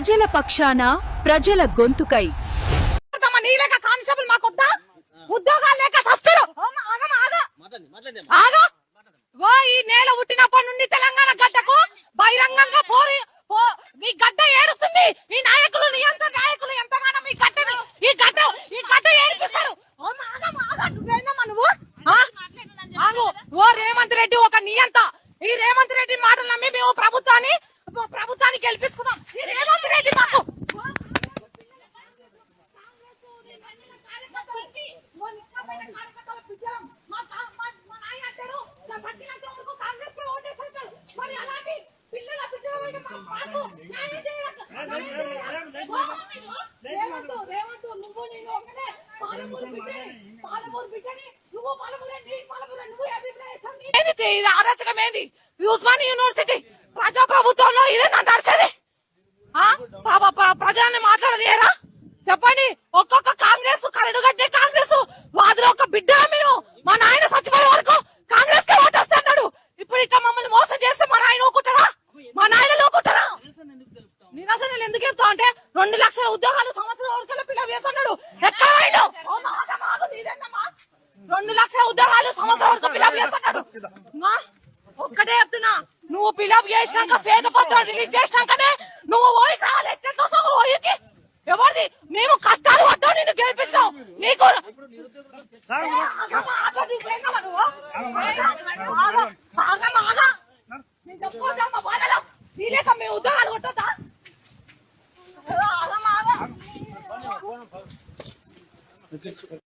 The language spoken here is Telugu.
ప్రజల పక్షాన ప్రజల గొంతుకై. తమ నీలేక కానిస్టేబుల్ మాకొద్దా? ఉద్యోగాలు లేక సస్తారు ఓ ఈ నేల పుట్టినప్పటి నుండి తెలంగాణ గడ్డకు బహిరంగంగా పోరి పో- ఈ గడ్డ ఏడుస్తుంది. ఈ నాయకులు నియంత్ర నాయకులు ఎంతగానో మీ గడ్డని ఈ గడ్డ ఈ గడ్డ ఏడిపిస్తారు. ఓ ఆగం నువ్వేందమ్మా నువ్వు? ఆగు. ఓ రేవంత్ రెడ్డి ఒక నియంత ఈ రేవంత్ రెడ్డి మాటలు నమ్మి మేము ప్రభుత్వాన్ని ప్రభుత్వాన్ని గెలిపించుకున్నాం ఈ రేవంత్ రెడ్డి మాకు అరాచకమేంది ఉస్మాని యూనివర్సిటీ ప్రజా ప్రభుత్వంలో ఇదే నా నడిచేది ఆ? పాప ప్ర- మాట్లాడలేరా చెప్పండి ఒక్కొక్క కాంగ్రెస్ కరడు కట్టే కాంగ్రెస్ వాదిలో ఒక బిడ్డ మీరు మా నాయన చచ్చిపోయే వరకు కాంగ్రెస్కి ఓటు ఓటేస్తున్నాడు ఇప్పుడు ఇట్లా మమ్మల్ని మోసం చేస్తే మా నాయన ఊకుంటారా మా నాయన లోకుంటారా నిరసనలు ఎందుకు చెప్తా అంటే రెండు లక్షల ఉద్యోగాలు సంవత్సరం వరకు పిల్లలు వేస్తున్నాడు. ఎక్కడ ఓ రెండు లక్షల ఉద్యోగాలు సంవత్సరం వరకు వేస్తున్నాడు. ఒక్కటే చెప్తున్నా నువ్వు పిలప్ చేసినాక శ్వేతపత్రం రిలీజ్ చేసినాకనే నువ్వు ఓయికి రావాలి. ఎట్లా మేము కష్టాలు పడ్డావు నిన్ను గెలిపించాం నీకు ఆగమ్మా, ఆగ, నువ్వేందమ్మా నువ్వు? ఆగ, ఆగమ్మా, ఆగ. నేను చెప్పుకోవద్దమ్మా, బాధలు. నీ లేక మేము ఉద్యోగాలు కొట్టొద్దా ఆగమ్మా, ఆగ.